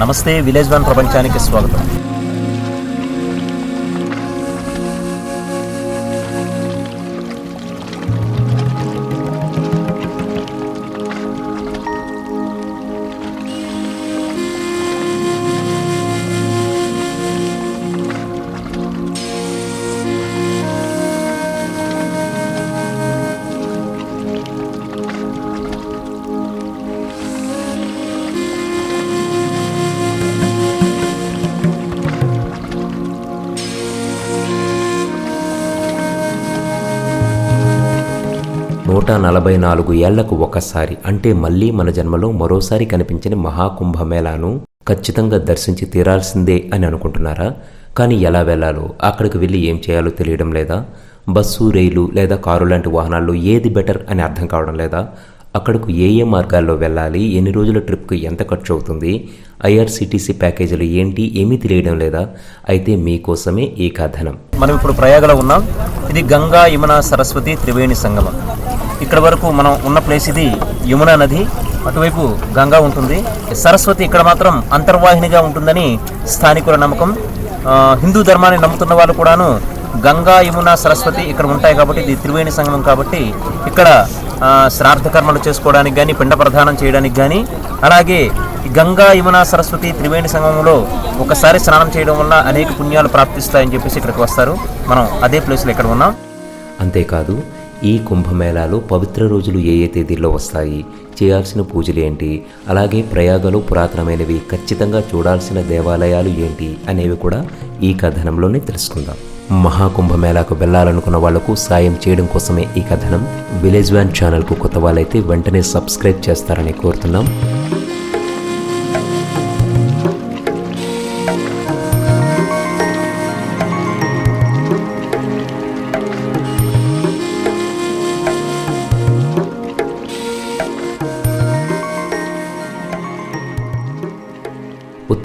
నమస్తే village one ప్రపంచానికి స్వాగతం. నూట నలభై నాలుగు ఏళ్ళకు ఒకసారి అంటే మళ్ళీ మన జన్మలో మరోసారి కనిపించిన మహాకుంభమేళాను ఖచ్చితంగా దర్శించి తీరాల్సిందే అని అనుకుంటున్నారా? కానీ ఎలా వెళ్ళాలో అక్కడికి వెళ్ళి ఏం చేయాలో తెలియడం లేదా? బస్సు రైలు లేదా కారు లాంటి వాహనాల్లో ఏది బెటర్ అని అర్థం కావడం లేదా? అక్కడకు ఏ ఏ మార్గాల్లో వెళ్ళాలి ఎన్ని రోజుల ట్రిప్కి ఎంత ఖర్చు అవుతుంది ఐఆర్సిటీసీ ప్యాకేజీలు ఏంటి ఏమీ తెలియడం లేదా? అయితే మీకోసమే ఈ కథనం. మనం ఇప్పుడు ప్రయాగలో ఉన్నాం. ఇది గంగా యమున సరస్వతి త్రివేణి సంగమం. ఇక్కడ వరకు మనం ఉన్న ప్లేస్ ఇది యమునా నది. అటువైపు గంగా ఉంటుంది. సరస్వతి ఇక్కడ మాత్రం అంతర్వాహినిగా ఉంటుందని స్థానికుల నమ్మకం. హిందూ ధర్మాన్ని నమ్ముతున్న వాళ్ళు కూడాను గంగా యమున సరస్వతి ఇక్కడ ఉంటాయి కాబట్టి ఇది త్రివేణి సంగమం కాబట్టి ఇక్కడ ఆ, శ్రాద్ధ కర్మలు చేసుకోవడానికి కానీ పిండ ప్రదానం చేయడానికి కానీ అలాగే గంగా యమున సరస్వతి త్రివేణి సంగమంలో ఒకసారి స్నానం చేయడం వల్ల అనేక పుణ్యాలు ప్రాప్తిస్తాయని చెప్పేసి ఇక్కడికి వస్తారు. మనం అదే ప్లేస్లో ఇక్కడ ఉన్నాం. అంతేకాదు ఈ కుంభమేళాలో పవిత్ర రోజులు ఏ ఏ తేదీల్లో వస్తాయి? చేయాల్సిన పూజలు ఏంటి? అలాగే ప్రయాగలో పురాతనమైనవి ఖచ్చితంగా చూడాల్సిన దేవాలయాలు ఏంటి? అనేవి కూడా ఈ కథనంలోనే తెలుసుకుందాం. మహాకుంభమేళాకు వెళ్ళాలనుకున్న వాళ్ళకు సాయం చేయడం కోసమే ఈ కథనం. విలేజ్ వ్యాన్ ఛానల్కు కొత్త వాళ్ళైతే వెంటనే సబ్స్క్రైబ్ చేస్తారని కోరుతున్నాం.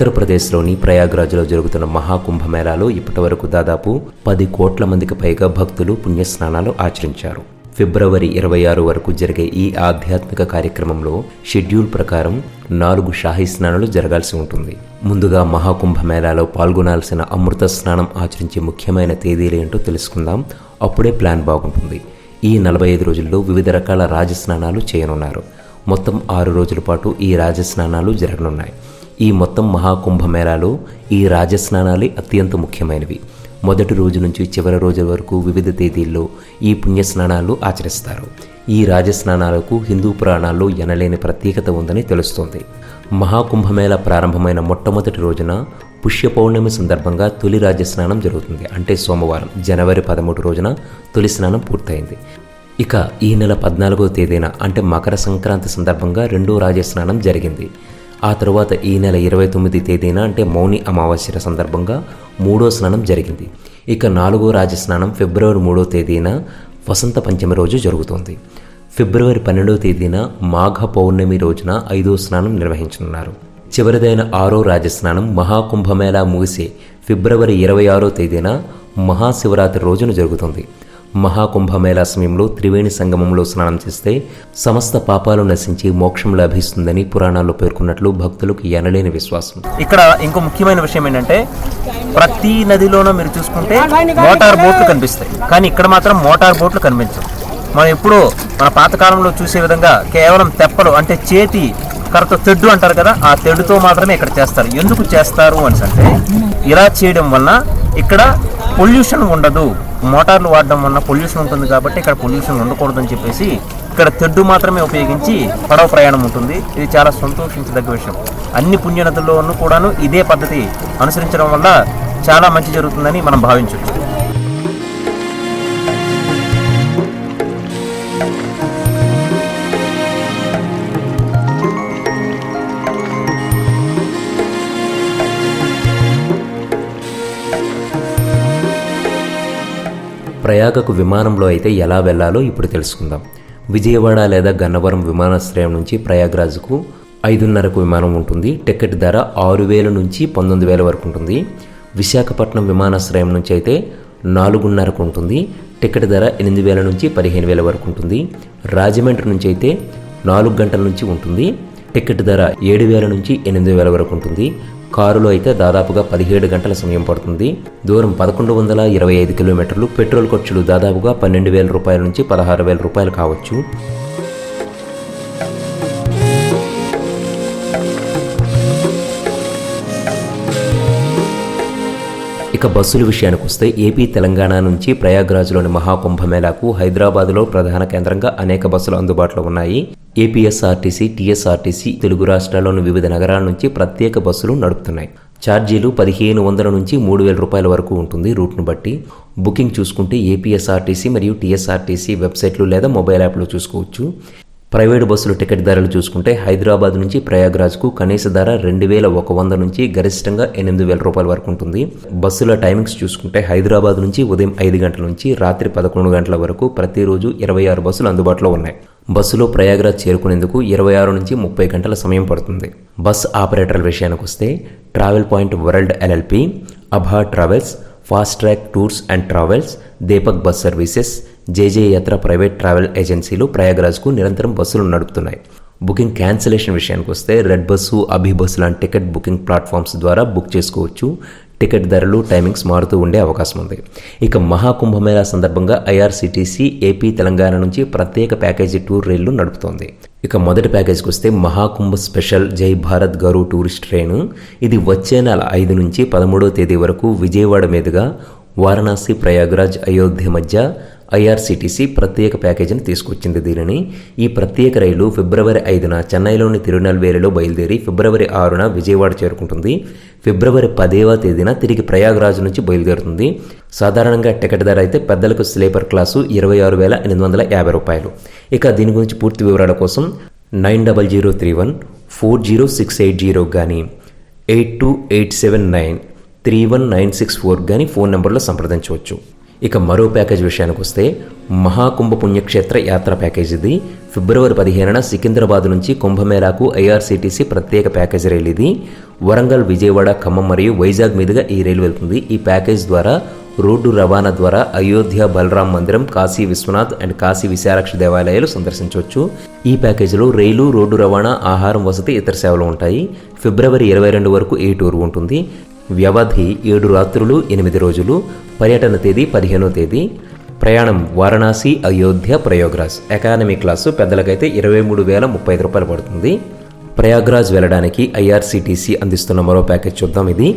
ఉత్తరప్రదేశ్లోని ప్రయాగ్రాజ్లో జరుగుతున్న మహాకుంభమేళాలో ఇప్పటివరకు దాదాపు పది కోట్ల మందికి పైగా భక్తులు పుణ్యస్నానాలు ఆచరించారు. ఫిబ్రవరి ఇరవై ఆరు వరకు జరిగే ఈ ఆధ్యాత్మిక కార్యక్రమంలో షెడ్యూల్ ప్రకారం నాలుగు షాహీ స్నానాలు జరగాల్సి ఉంటుంది. ముందుగా మహాకుంభమేళాలో పాల్గొనాల్సిన అమృత స్నానం ఆచరించే ముఖ్యమైన తేదీలేంటో తెలుసుకుందాం. అప్పుడే ప్లాన్ బాగుంటుంది. ఈ నలభై ఐదు రోజుల్లో వివిధ రకాల రాజస్నానాలు చేయనున్నారు. మొత్తం ఆరు రోజుల పాటు ఈ రాజస్నానాలు జరగనున్నాయి. ఈ మొత్తం మహాకుంభమేళాలో ఈ రాజస్నానాలే అత్యంత ముఖ్యమైనవి. మొదటి రోజు నుంచి చివరి రోజు వరకు వివిధ తేదీల్లో ఈ పుణ్యస్నానాలు ఆచరిస్తారు. ఈ రాజస్నానాలకు హిందూ పురాణాల్లో ఎనలేని ప్రత్యేకత ఉందని తెలుస్తోంది. మహాకుంభమేళ ప్రారంభమైన మొట్టమొదటి రోజున పుష్య పౌర్ణమి సందర్భంగా తొలి రాజస్నానం జరుగుతుంది. అంటే సోమవారం జనవరి పదమూడు రోజున తొలి స్నానం పూర్తయింది. ఇక ఈ నెల పద్నాలుగో తేదీన అంటే మకర సంక్రాంతి సందర్భంగా రెండో రాజస్నానం జరిగింది. ఆ తరువాత ఈ నెల ఇరవై తొమ్మిది తేదీన అంటే మౌని అమావాస్య సందర్భంగా మూడో స్నానం జరిగింది. ఇక నాలుగో రాజస్నానం ఫిబ్రవరి మూడో తేదీన వసంత పంచమి రోజు జరుగుతోంది. ఫిబ్రవరి పన్నెండవ తేదీన మాఘ పౌర్ణమి రోజున ఐదో స్నానం నిర్వహించనున్నారు. చివరిదైన ఆరో రాజస్నానం మహాకుంభమేళా ముగిసి ఫిబ్రవరి ఇరవై ఆరో తేదీన మహాశివరాత్రి రోజున జరుగుతుంది. మహాకుంభమేళా సమయంలో త్రివేణి సంగమంలో స్నానం చేస్తే సమస్త పాపాలు నశించి మోక్షం లభిస్తుందని పురాణాల్లో పేర్కొన్నట్లు భక్తులకు ఎనలేని విశ్వాసం. ఇక్కడ ఇంకో ముఖ్యమైన విషయం ఏంటంటే ప్రతి నదిలోనూ మీరు చూసుకుంటే మోటార్ బోట్లు కనిపిస్తాయి. కానీ ఇక్కడ మాత్రం మోటార్ బోట్లు కనిపించవు. మనం ఎప్పుడూ మన పాతకాలంలో చూసే విధంగా కేవలం తెప్పలు అంటే చేతి కరెక్ట్ తెడ్డు అంటారు కదా ఆ తెడ్డుతో మాత్రమే ఇక్కడ చేస్తారు. ఎందుకు చేస్తారు అని అంటే ఇలా చేయడం వలన ఇక్కడ పొల్యూషన్ ఉండదు. మోటార్లు వాడడం వలన పొల్యూషన్ ఉంటుంది కాబట్టి ఇక్కడ పొల్యూషన్ ఉండకూడదని చెప్పేసి ఇక్కడ తెడ్డు మాత్రమే ఉపయోగించి పడవ ప్రయాణం ఉంటుంది. ఇది చాలా సంతోషించదగ్గ విషయం. అన్ని పుణ్యనదుల్లోనూ కూడాను ఇదే పద్ధతి అనుసరించడం వల్ల చాలా మంచి జరుగుతుందని మనం భావించవచ్చు ప్రయాగకు విమానంలో అయితే ఎలా వెళ్ళాలో ఇప్పుడు తెలుసుకుందాం. విజయవాడ లేదా గన్నవరం విమానాశ్రయం నుంచి ప్రయాగ్రాజ్కు ఐదున్నరకు విమానం ఉంటుంది. టికెట్ ధర ఆరు వేల నుంచి పంతొమ్మిది వేల వరకు ఉంటుంది. విశాఖపట్నం విమానాశ్రయం నుంచి అయితే నాలుగున్నరకు ఉంటుంది. టికెట్ ధర ఎనిమిది వేల నుంచి పదిహేను వేల వరకు ఉంటుంది. రాజమండ్రి నుంచి అయితే నాలుగు గంటల నుంచి ఉంటుంది. టికెట్ ధర ఏడు వేల నుంచి ఎనిమిది వేల వరకు ఉంటుంది. కారులో అయితే దాదాపుగా పదిహేడు గంటల సమయం పడుతుంది. దూరం పదకొండు వందల ఇరవై ఐదు కిలోమీటర్లు. పెట్రోల్ ఖర్చులు దాదాపుగా పన్నెండు వేల రూపాయల నుంచి పదహారు వేల రూపాయలు కావచ్చు. ఇక బస్సుల విషయానికి వస్తే ఏపీ తెలంగాణ నుంచి ప్రయాగ్రాజ్లోని మహాకుంభమేళాకు హైదరాబాద్లో ప్రధాన కేంద్రంగా అనేక బస్సులు అందుబాటులో ఉన్నాయి. ఏపీఎస్ఆర్టీసీ టీఎస్ఆర్టీసీ తెలుగు రాష్ట్రాల్లోని వివిధ నగరాల నుంచి ప్రత్యేక బస్సులు నడుపుతున్నాయి. ఛార్జీలు పదిహేను వందల నుంచి మూడు వేల రూపాయల వరకు ఉంటుంది రూట్ను బట్టి. బుకింగ్ చూసుకుంటే ఏపీఎస్ఆర్టీసీ మరియు టీఎస్ఆర్టీసీ వెబ్సైట్లు లేదా మొబైల్ యాప్లో చూసుకోవచ్చు. ప్రైవేటు బస్సుల టికెట్ ధరలు చూసుకుంటే హైదరాబాద్ నుంచి ప్రయాగ్రాజ్కు కనీస ధర రెండు వేల ఒక వంద నుంచి గరిష్టంగా ఎనిమిది వేల రూపాయల వరకు ఉంటుంది. బస్సుల టైమింగ్స్ చూసుకుంటే హైదరాబాద్ నుంచి ఉదయం ఐదు గంటల నుంచి రాత్రి పదకొండు గంటల వరకు ప్రతిరోజు ఇరవై ఆరు బస్సులు అందుబాటులో ఉన్నాయి. బస్సులో ప్రయాగ్రాజ్ చేరుకునేందుకు ఇరవై ఆరు నుంచి ముప్పై గంటల సమయం పడుతుంది. బస్ ఆపరేటర్ల విషయానికి వస్తే travel point world LLP Abha travels fast track tours and travels Deepak bus services JJ Yatra private travel ఏజెన్సీలు ప్రయాగ్రాజ్కు నిరంతరం బస్సులు నడుపుతున్నాయి. బుకింగ్ క్యాన్సిలేషన్ విషయానికి వస్తే రెడ్ బస్సు అభి బస్సు లాంటి టికెట్ బుకింగ్ ప్లాట్ఫామ్స్ ద్వారా బుక్ చేసుకోవచ్చు. టికెట్ ధరలు టైమింగ్స్ మారుతూ ఉండే అవకాశం ఉంది. ఇక మహాకుంభమేళా సందర్భంగా ఐఆర్సీటీసీ ఏపీ తెలంగాణ నుంచి ప్రత్యేక ప్యాకేజీ టూర్ రైళ్ళు నడుపుతోంది. ఇక మొదటి ప్యాకేజ్కి వస్తే మహాకుంభ స్పెషల్ జై భారత్ గరు టూరిస్ట్ ట్రైన్. ఇది వచ్చే నెల ఐదు నుంచి పదమూడవ తేదీ వరకు విజయవాడ మీదుగా వారణాసి ప్రయాగరాజ్ అయోధ్య మధ్య ఐఆర్సీటీసీ ప్రత్యేక ప్యాకేజీని తీసుకొచ్చింది దీనిని. ఈ ప్రత్యేక రైలు ఫిబ్రవరి ఐదున చెన్నైలోని తిరునల్వేలిలో బయలుదేరి ఫిబ్రవరి ఆరున విజయవాడ చేరుకుంటుంది. ఫిబ్రవరి పదేవ తేదీన తిరిగి ప్రయాగరాజ్ నుంచి బయలుదేరుతుంది. సాధారణంగా టికెట్ ధర అయితే పెద్దలకు స్లీపర్ క్లాసు ఇరవై ఆరు వేల ఎనిమిది వందల యాభై రూపాయలు. ఇక దీని గురించి పూర్తి వివరాల కోసం nine double zero three one four zero six eight zero కానీ eight two eight seven nine three one nine six four కానీ ఫోన్ నెంబర్లో సంప్రదించవచ్చు. ఇక మరో ప్యాకేజ్ విషయానికి వస్తే మహాకుంభ పుణ్యక్షేత్ర యాత్ర ప్యాకేజ్ ఇది. ఫిబ్రవరి పదిహేనున సికింద్రాబాద్ నుంచి కుంభమేళాకు ఐఆర్సీటీసీ ప్రత్యేక ప్యాకేజ్ రైలు ఇది. వరంగల్ విజయవాడ ఖమ్మం మరియు వైజాగ్ మీదుగా ఈ రైలు వెళ్తుంది. ఈ ప్యాకేజ్ ద్వారా రోడ్డు రవాణా ద్వారా అయోధ్య బలరాం మందిరం కాశీ విశ్వనాథ్ అండ్ కాశీ విశాలక్ష దేవాలయాలు సందర్శించవచ్చు. ఈ ప్యాకేజీలో రైలు రోడ్డు రవాణా ఆహారం వసతి ఇతర సేవలు ఉంటాయి. ఫిబ్రవరి ఇరవై రెండు వరకు ఈ టూర్ ఉంటుంది? వ్యవధి ఏడు రాత్రులు ఎనిమిది రోజులు పర్యటన తేదీ పదిహేనో తేదీ ప్రయాణం వారణాసి అయోధ్య ప్రయోగ్రాజ్. ఎకానమీ క్లాసు పెద్దలకైతే ఇరవై మూడు వేల ముప్పై ఐదు రూపాయలు పడుతుంది. ప్రయాగ్రాజ్ వెళ్ళడానికి ఐఆర్సీటీసీ అందిస్తున్న మరో ప్యాకేజ్ చూద్దాం. ఇది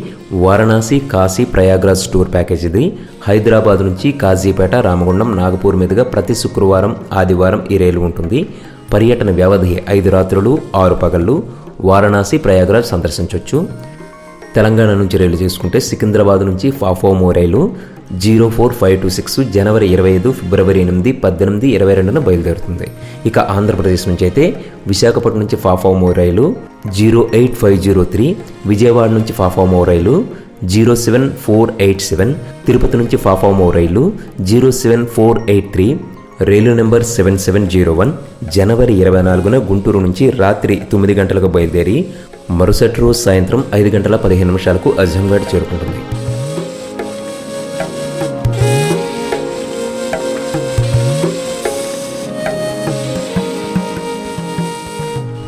వారణాసి కాశీ ప్రయాగ్రాజ్ టూర్ ప్యాకేజ్ ఇది. హైదరాబాద్ నుంచి కాజీపేట రామగుండం నాగపూర్ మీదుగా ప్రతి శుక్రవారం ఆదివారం ఈ రైలు ఉంటుంది. పర్యటన వ్యవధి ఐదు రాత్రులు ఆరు పగళ్ళు. వారణాసి ప్రయాగ్రాజ్ సందర్శించవచ్చు తెలంగాణ నుంచి రైలు చేసుకుంటే సికింద్రాబాద్ నుంచి ఫాఫోమో రైలు zero four five two six జనవరి ఇరవై ఐదు ఫిబ్రవరి ఎనిమిది పద్దెనిమిది ఇరవై రెండున బయలుదేరుతుంది. ఇక ఆంధ్రప్రదేశ్ నుంచి అయితే విశాఖపట్నం నుంచి ఫాఫోమో రైలు zero eight five zero three Vijayawada నుంచి ఫాఫోమో రైలు zero seven four eight seven Tirupati నుంచి ఫాఫోమో రైలు zero seven four eight three రైలు number seven seven zero one జనవరి ఇరవై నాలుగున గుంటూరు నుంచి రాత్రి తొమ్మిది గంటలకు బయలుదేరి మరుసటి రోజు సాయంత్రం ఐదు గంటల పదిహేను నిమిషాలకు అజంగఢ్ చేరుకుంటుంది.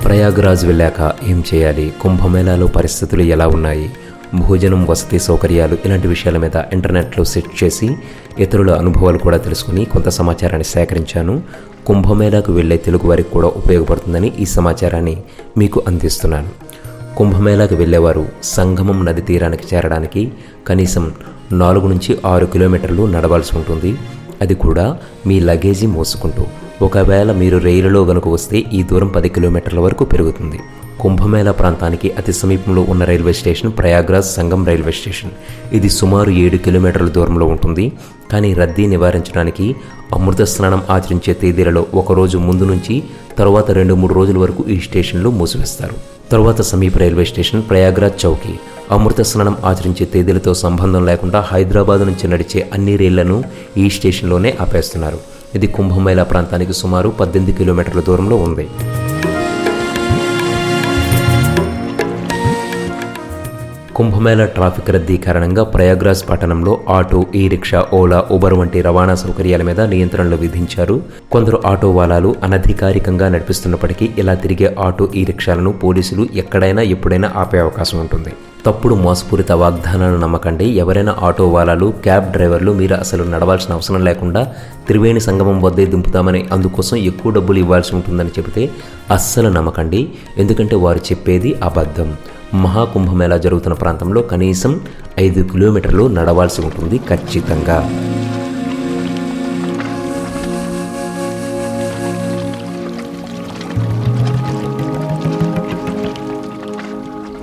ప్రయాగ్రాజ్ వెళ్ళాక ఏం చేయాలి? కుంభమేళాలో పరిస్థితులు ఎలా ఉన్నాయి? భోజనం వసతి సౌకర్యాలు ఇలాంటి విషయాల మీద ఇంటర్నెట్లో సెర్చ్ చేసి ఇతరుల అనుభవాలు కూడా తెలుసుకుని కొంత సమాచారాన్ని సేకరించాను. కుంభమేళాకు వెళ్ళే తెలుగు వారికి కూడా ఉపయోగపడుతుందని ఈ సమాచారాన్ని మీకు అందిస్తున్నాను. కుంభమేళాకు వెళ్ళేవారు సంగమం నది తీరానికి చేరడానికి కనీసం నాలుగు నుంచి ఆరు కిలోమీటర్లు నడవాల్సి ఉంటుంది. అది కూడా మీ లగేజీ మోసుకుంటూ. ఒకవేళ మీరు రైలులో కనుక వస్తే ఈ దూరం పది కిలోమీటర్ల వరకు పెరుగుతుంది. కుంభమేళా ప్రాంతానికి అతి సమీపంలో ఉన్న railway station Prayagraj Sangam railway station. ఇది సుమారు ఏడు కిలోమీటర్ల దూరంలో ఉంటుంది. కానీ రద్దీ నివారించడానికి అమృత స్నానం ఆచరించే తేదీలలో ఒకరోజు ముందు నుంచి తర్వాత రెండు మూడు రోజుల వరకు ఈ స్టేషన్లు మూసివేస్తారు. తరువాత సమీప రైల్వే స్టేషన్ ప్రయాగ్రాజ్ చౌకీ. అమృత స్నానం ఆచరించే తేదీలతో సంబంధం లేకుండా హైదరాబాద్ నుంచి నడిచే అన్ని రైళ్ళను ఈ స్టేషన్లోనే ఆపేస్తున్నారు. ఇది కుంభమేళా ప్రాంతానికి సుమారు పద్దెనిమిది కిలోమీటర్ల దూరంలో ఉంది. కుంభమేళ ట్రాఫిక్ రద్దీ కారణంగా ప్రయాగ్రాజ్ పట్టణంలో ఆటో ఈ రిక్షా ఓలా ఉబర్ వంటి రవాణా సౌకర్యాల మీద నియంత్రణలు విధించారు. కొందరు ఆటో వాలాలు అనధికారికంగా నడిపిస్తున్నప్పటికీ ఇలా తిరిగే ఆటో ఈ రిక్షాలను పోలీసులు ఎక్కడైనా ఎప్పుడైనా ఆపే అవకాశం ఉంటుంది. తప్పుడు మోసపూరిత వాగ్దానాలను నమ్మకండి. ఎవరైనా ఆటో వాలాలు క్యాబ్ డ్రైవర్లు మీరు అసలు నడవాల్సిన అవసరం లేకుండా త్రివేణి సంగమం వద్దే దింపుతామని అందుకోసం ఎక్కువ డబ్బులు ఇవ్వాల్సి ఉంటుందని చెబితే అస్సలు నమ్మకండి. ఎందుకంటే వారు చెప్పేది అబద్ధం. మహాకుంభమేళా జరుగుతున్న ప్రాంతంలో కనీసం ఐదు కిలోమీటర్లు నడవాల్సి ఉంటుంది ఖచ్చితంగా.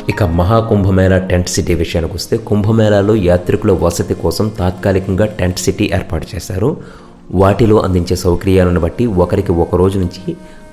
ఇక మహాకుంభమేళా టెంట్ సిటీ విషయానికి వస్తే కుంభమేళాలో యాత్రికుల వసతి కోసం తాత్కాలికంగా టెంట్ సిటీ ఏర్పాటు చేశారు. వాటిలో అందించే సౌకర్యాలను బట్టి ఒకరికి ఒక రోజు నుంచి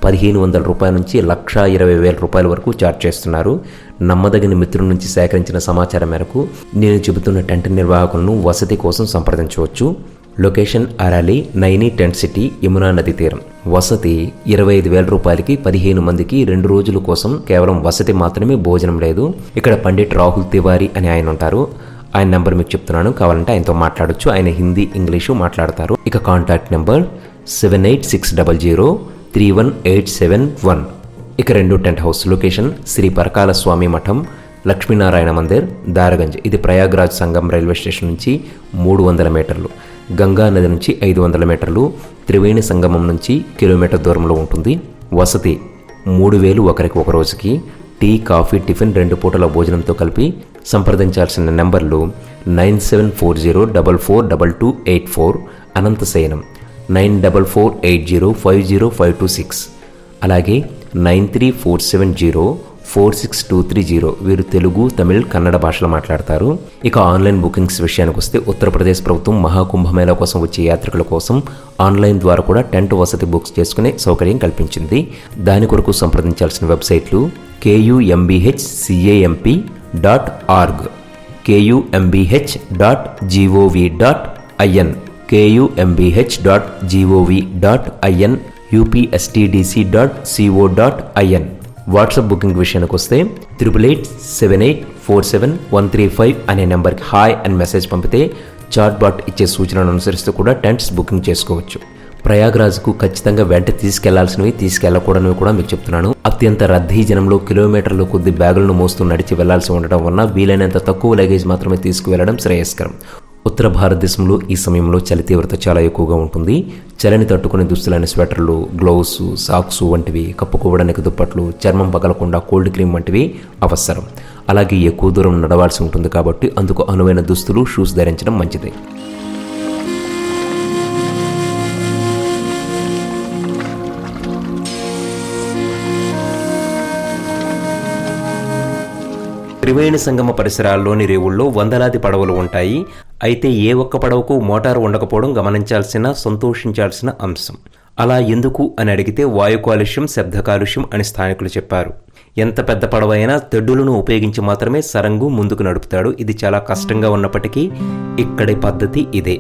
పదిహేను వందల రూపాయల నుంచి లక్ష ఇరవై వేల రూపాయల వరకు చార్జ్ చేస్తున్నారు. నమ్మదగిన మిత్రుల నుంచి సేకరించిన సమాచారం మేరకు నేను చెబుతున్న టెంట్ నిర్వాహకులను వసతి కోసం సంప్రదించవచ్చు. Location Arail Naini tent city Yamuna నది తీరం. వసతి ఇరవై ఐదు వేల రూపాయలకి పదిహేను మందికి రెండు రోజుల కోసం కేవలం వసతి మాత్రమే భోజనం లేదు. ఇక్కడ పండిట్ రాహుల్ తివారీ అని ఆయన ఉంటారు. ఆయన నెంబర్ మీకు చెప్తున్నాను. కావాలంటే ఆయనతో మాట్లాడొచ్చు. ఆయన హిందీ ఇంగ్లీషు మాట్లాడతారు. ఇక contact number seven eight six double zero three one eight seven one. ఇక రెండు tent house location Shri Parakala Swami మఠం లక్ష్మీనారాయణ మందిర్ దారగంజ్. ఇది ప్రయాగ్రాజ్ సంగం రైల్వే స్టేషన్ నుంచి మూడు వందల మీటర్లు గంగా నది నుంచి ఐదు వందల మీటర్లు త్రివేణి సంగమం నుంచి కిలోమీటర్ దూరంలో ఉంటుంది. వసతి మూడు వేలు ఒకరికి ఒక రోజుకి. టీ కాఫీ టిఫిన్ రెండు పూటల భోజనంతో కలిపి సంప్రదించాల్సిన నెంబర్లు nine seven four zero double four double two eight four Ananthasayanam nine double four eight zero five zero five two six అలాగే nine three four seven zero four six two three zero వీరు తెలుగు తమిళ్ కన్నడ భాషలో మాట్లాడతారు. ఇక online bookings విషయానికి వస్తే ఉత్తరప్రదేశ్ ప్రభుత్వం మహాకుంభమేళా కోసం వచ్చే యాత్రికుల కోసం ఆన్లైన్ ద్వారా కూడా టెంట్ వసతి బుక్స్ చేసుకునే సౌకర్యం కల్పించింది. దాని కొరకు సంప్రదించాల్సిన వెబ్సైట్లు KUMBH CAMP dot org KUMBH dot GOV dot IN KUMBH dot GOV dot IN UPSTDC dot CO dot IN WhatsApp booking విషయానికి వస్తే triple eight seven eight four seven one three five అనే నెంబర్కి హాయ్ అని message పంపితే chat bot ఇచ్చే సూచనలను అనుసరిస్తూ కూడా టెంట్స్ బుకింగ్ చేసుకోవచ్చు. ప్రయాగ్రాజ్కు ఖచ్చితంగా వెంట తీసుకెళ్ళాల్సినవి తీసుకెళ్ళకూడనివి కూడా మీకు చెప్తున్నాను. అత్యంత రద్దీ జనంలో కిలోమీటర్ల కొద్ది బ్యాగులను మోస్తూ నడిచి వెళ్ళాల్సి ఉండటం వలన వీలైనంత తక్కువ లగేజ్ మాత్రమే తీసుకువెళ్ళడం శ్రేయస్కరం. ఉత్తర భారతదేశంలో ఈ సమయంలో చలి తీవ్రత చాలా ఎక్కువగా ఉంటుంది. చలిని తట్టుకునే దుస్తులైన స్వెటర్లు గ్లౌస్ సాక్స్ వంటివి కప్పుకోవడానికి దుప్పట్లు చర్మం పగలకుండా కోల్డ్ క్రీమ్ వంటివి అవసరం. అలాగే ఎక్కువ దూరం నడవాల్సి ఉంటుంది కాబట్టి అందుకు అనువైన దుస్తులు షూస్ ధరించడం మంచిది. త్రివేణి సంగమ పరిసరాల్లోని రేవుల్లో వందలాది పడవలు ఉంటాయి. అయితే ఏ ఒక్క పడవకు మోటారు ఉండకపోవడం గమనించాల్సిన సంతోషించాల్సిన అంశం. అలా ఎందుకు అని అడిగితే వాయు కాలుష్యం శబ్ద కాలుష్యం అని స్థానికులు చెప్పారు. ఎంత పెద్ద పడవ అయినా తెడ్డులను ఉపయోగించి మాత్రమే సరంగు ముందుకు నడుపుతాడు. ఇది చాలా కష్టంగా ఉన్నప్పటికీ ఇక్కడి పద్ధతి ఇదే.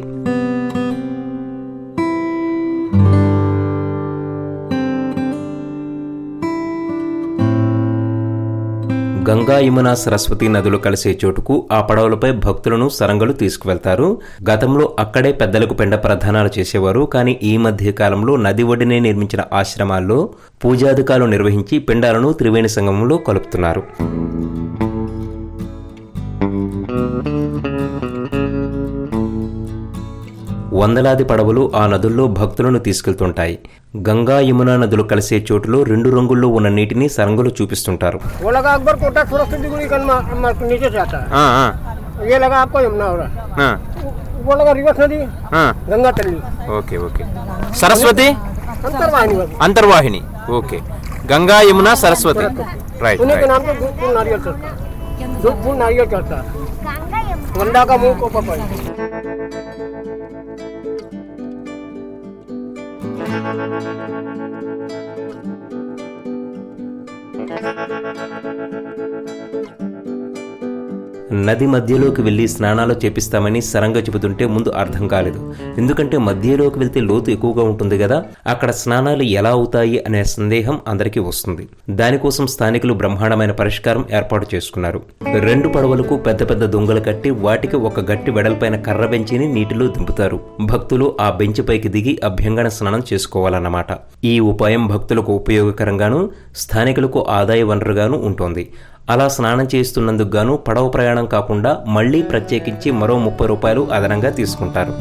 గంగా యమున సరస్వతి నదులు కలిసే చోటుకు ఆ పడవలపై భక్తులను సరంగులు తీసుకువెళ్తారు. గతంలో అక్కడే పెద్దలకు పెండ ప్రధానాలు చేసేవారు. కానీ ఈ మధ్య కాలంలో నది ఒడ్డునే నిర్మించిన ఆశ్రమాల్లో పూజాధికాలు నిర్వహించి పిండాలను త్రివేణి సంగమంలో కలుపుతున్నారు. వందలాది పడవలు ఆ నదుల్లో భక్తులను తీసుకెళ్తుంటాయి గంగా యమునా నదులు కలిసే చోటులో రెండు రంగుల్లో ఉన్న నీటిని సరంగులు చూపిస్తుంటారు वो लगा अकबर कोटा सुरक्षित डिग्री का मा- मा- नीचे से आता है ये लगा आपको यमुना हो रहा वो लगा रिवर्स नदी गंगा तल्ली ఓకే ఓకే సరస్వతి अंतरवाहिनी वाली అంతర్వాహిని ఓకే గంగా యమున సరస్వతి రైట్ उन्हीं के नाम पे दूध फूल नारियल चढ़ता है दूध फूल नारियल चढ़ता है गंडा का मुंह को पकड़ Thank you. నది మధ్యలోకి వెళ్ళి స్నానాలు చేపిస్తామని సరంగా చెబుతుంటే ముందు అర్థం కాలేదు. ఎందుకంటే మధ్యలోకి వెళ్తే లోతు ఎక్కువగా ఉంటుంది కదా అక్కడ స్నానాలు ఎలా అవుతాయి అనే సందేహం అందరికీ వస్తుంది. దానికోసం స్థానికులు బ్రహ్మాండమైన పరిష్కారం ఏర్పాటు చేసుకున్నారు. రెండు పడవలకు పెద్ద పెద్ద దొంగలు కట్టి వాటికి ఒక గట్టి వెడల్పైన కర్ర బెంచిని నీటిలో దింపుతారు. భక్తులు ఆ బెంచ్ పైకి దిగి అభ్యంగన స్నానం చేసుకోవాలన్నమాట. ఈ ఉపాయం భక్తులకు ఉపయోగకరంగాను స్థానికులకు ఆదాయ వనరుగాను ఉంటుంది. అలా స్నానం చేస్తున్నందుకు గాను పడవ ప్రయాణం కాకుండా మళ్ళీ ప్రత్యేకించి మరో ముప్పై రూపాయలు అదనంగా తీసుకుంటారు.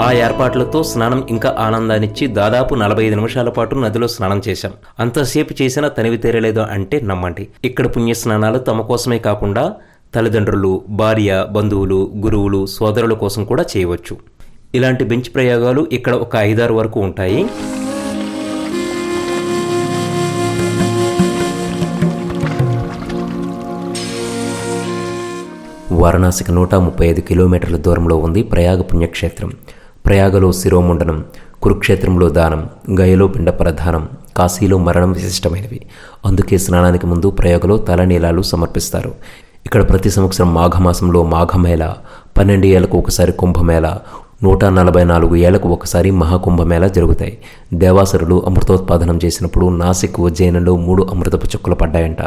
ఆ ఏర్పాట్లతో స్నానం ఇంకా ఆనందాన్నిచ్చి దాదాపు నలభై ఐదు నిమిషాల పాటు నదిలో స్నానం చేశాం. అంతసేపు చేసినా తనివి తీరలేదు అంటే నమ్మండి. ఇక్కడ పుణ్య స్నానాలు తమ కోసమే కాకుండా తల్లిదండ్రులు భార్య బంధువులు గురువులు సోదరుల కోసం కూడా చేయవచ్చు. ఇలాంటి బెంచ్ ప్రయోగాలు ఇక్కడ ఒక ఐదారు వరకు ఉంటాయి. వారణాసికి నూట ముప్పై ఐదు కిలోమీటర్ల దూరంలో ఉంది ప్రయాగ పుణ్యక్షేత్రం. ప్రయాగలో శిరోముండనం కురుక్షేత్రంలో దానం గయలో పిండ ప్రధానం కాశీలో మరణం విశిష్టమైనవి. అందుకే స్నానానికి ముందు ప్రయాగలో తలనీలాలు సమర్పిస్తారు. ఇక్కడ ప్రతి సంవత్సరం మాఘమాసంలో మాఘమేళ పన్నెండు ఏళ్ళకు ఒకసారి కుంభమేళ నూట నలభై నాలుగు ఏళ్ళకు ఒకసారి మహాకుంభమేళ జరుగుతాయి. దేవాసురులు అమృతోత్పాదనం చేసినప్పుడు నాసిక్ ఉజ్జయినంలో మూడు అమృతపు చుక్కలు పడ్డాయంట.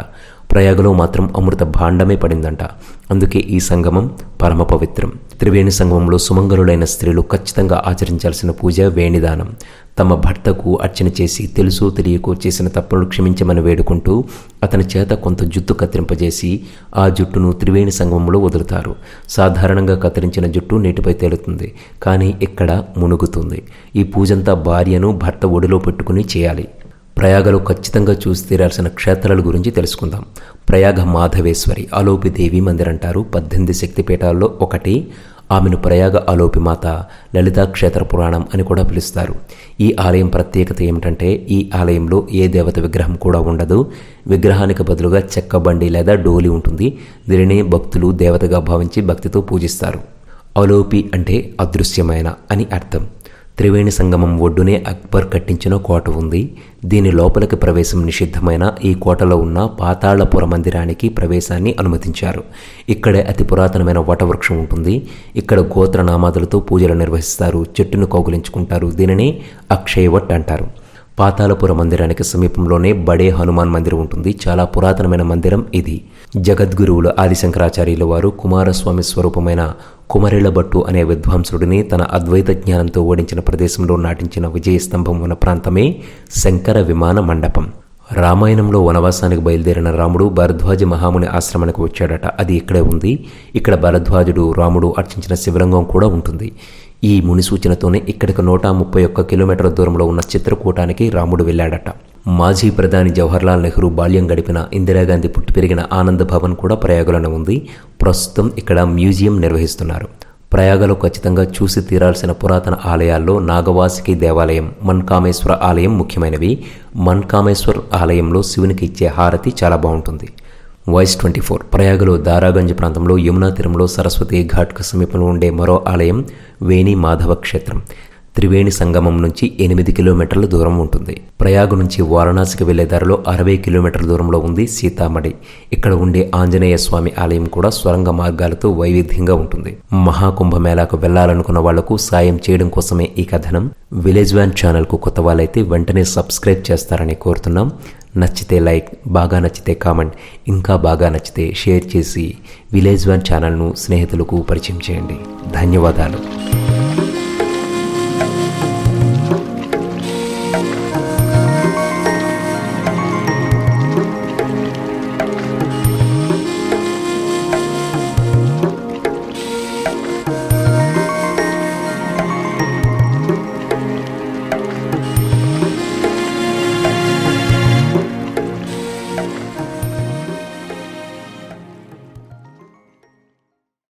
ప్రయాగలో మాత్రం అమృత భాండమే పడిందంట. అందుకే ఈ సంగమం పరమ పవిత్రం త్రివేణి సంగమంలో సుమంగళులైన స్త్రీలు ఖచ్చితంగా ఆచరించాల్సిన పూజ వేణిదానం. తమ భర్తకు అర్చన చేసి తెలుసు తెలియకో చేసిన తప్పులు క్షమించమని వేడుకుంటూ అతని చేత కొంత జుట్టు కత్తిరింపజేసి ఆ జుట్టును త్రివేణి సంగమంలో వదులుతారు. సాధారణంగా కత్తిరించిన జుట్టు నీటిపై తేలుతుంది కానీ ఇక్కడ మునుగుతుంది. ఈ పూజంతా భార్యను భర్త ఒడిలో పెట్టుకుని చేయాలి. ప్రయాగలో ఖచ్చితంగా చూసి తీరాల్సిన క్షేత్రాల గురించి తెలుసుకుందాం. ప్రయాగ మాధవేశ్వరి అలోపి దేవి మందిర్ అంటారు. పద్దెనిమిది శక్తిపీఠాల్లో ఒకటి. ఆమెను ప్రయాగ అలోపి మాత లలితా క్షేత్ర పురాణం అని కూడా పిలుస్తారు. ఈ ఆలయం ప్రత్యేకత ఏమిటంటే ఈ ఆలయంలో ఏ దేవత విగ్రహం కూడా ఉండదు. విగ్రహానికి బదులుగా చెక్క బండి లేదా డోలి ఉంటుంది. దీనినే భక్తులు దేవతగా భావించి భక్తితో పూజిస్తారు. అలోపి అంటే అదృశ్యమైన అని అర్థం. త్రివేణి సంగమం ఒడ్డునే అక్బర్ కట్టించిన కోట ఉంది. దీని లోపలికి ప్రవేశం నిషిద్ధమైన ఈ కోటలో ఉన్న పాతాళపుర మందిరానికి ప్రవేశాన్ని అనుమతించారు. ఇక్కడే అతి పురాతనమైన వటవృక్షం ఉంటుంది. ఇక్కడ గోత్రనామాదులతో పూజలు నిర్వహిస్తారు. చెట్టును కౌగులించుకుంటారు. దీనిని అక్షయవట్ అంటారు. పాతాలపుర మందిరానికి సమీపంలోనే బడే హనుమాన్ మందిరం ఉంటుంది. చాలా పురాతనమైన మందిరం ఇది. జగద్గురువులు ఆదిశంకరాచార్యుల వారు కుమారస్వామి స్వరూపమైన కుమరిళ్ళభట్టు అనే విద్వాంసుడిని తన అద్వైత జ్ఞానంతో ఓడించిన ప్రదేశంలో నాటించిన విజయస్తంభం ఉన్న ప్రాంతమే శంకర విమాన మండపం. రామాయణంలో వనవాసానికి బయలుదేరిన రాముడు భరద్వాజ మహాముని ఆశ్రమానికి వచ్చాడట. అది ఇక్కడే ఉంది. ఇక్కడ భరద్వాజుడు రాముడు అర్చించిన శివలింగం కూడా ఉంటుంది. ఈ ముని సూచనతోనే ఇక్కడికి నూట ముప్పై ఒక్క కిలోమీటర్ల దూరంలో ఉన్న చిత్రకూటానికి రాముడు వెళ్ళాడట. మాజీ ప్రధాని జవహర్లాల్ నెహ్రూ బాల్యం గడిపిన ఇందిరాగాంధీ పుట్టి పెరిగిన ఆనంద భవన్ కూడా ప్రయాగలోనే ఉంది. ప్రస్తుతం ఇక్కడ మ్యూజియం నిర్వహిస్తున్నారు. ప్రయాగలో ఖచ్చితంగా చూసి తీరాల్సిన పురాతన ఆలయాల్లో నాగవాసికి దేవాలయం మన్కామేశ్వర ఆలయం ముఖ్యమైనవి. మన్కామేశ్వర్ ఆలయంలో శివునికి ఇచ్చే హారతి చాలా బాగుంటుంది. Voice twenty four. ప్రయాగలో దారాగంజ్ ప్రాంతంలో యమునా తీరంలో సరస్వతి ఘాట్కు సమీపంలో ఉండే మరో ఆలయం వేణి మాధవ క్షేత్రం. త్రివేణి సంగమం నుంచి ఎనిమిది కిలోమీటర్ల దూరం ఉంటుంది. ప్రయాగ నుంచి వారణాసికి వెళ్ళే దారిలో అరవై కిలోమీటర్ల దూరంలో ఉంది సీతామడి ఇక్కడ ఉండే ఆంజనేయ స్వామి ఆలయం కూడా స్వరంగ మార్గాలతో వైవిధ్యంగా ఉంటుంది. మహాకుంభమేళాకు వెళ్ళాలనుకున్న వాళ్ళకు సాయం చేయడం కోసమే ఈ కథనం. విలేజ్ వ్యాన్ ఛానల్కు కొత్త వాళ్ళైతే వెంటనే సబ్స్క్రైబ్ చేస్తారని కోరుతున్నాం. నచ్చితే లైక్ బాగా నచ్చితే కామెంట్ ఇంకా బాగా నచ్చితే షేర్ చేసి విలేజ్ వ్యాన్ ఛానల్ను స్నేహితులకు పరిచయం చేయండి. ధన్యవాదాలు. Thank you.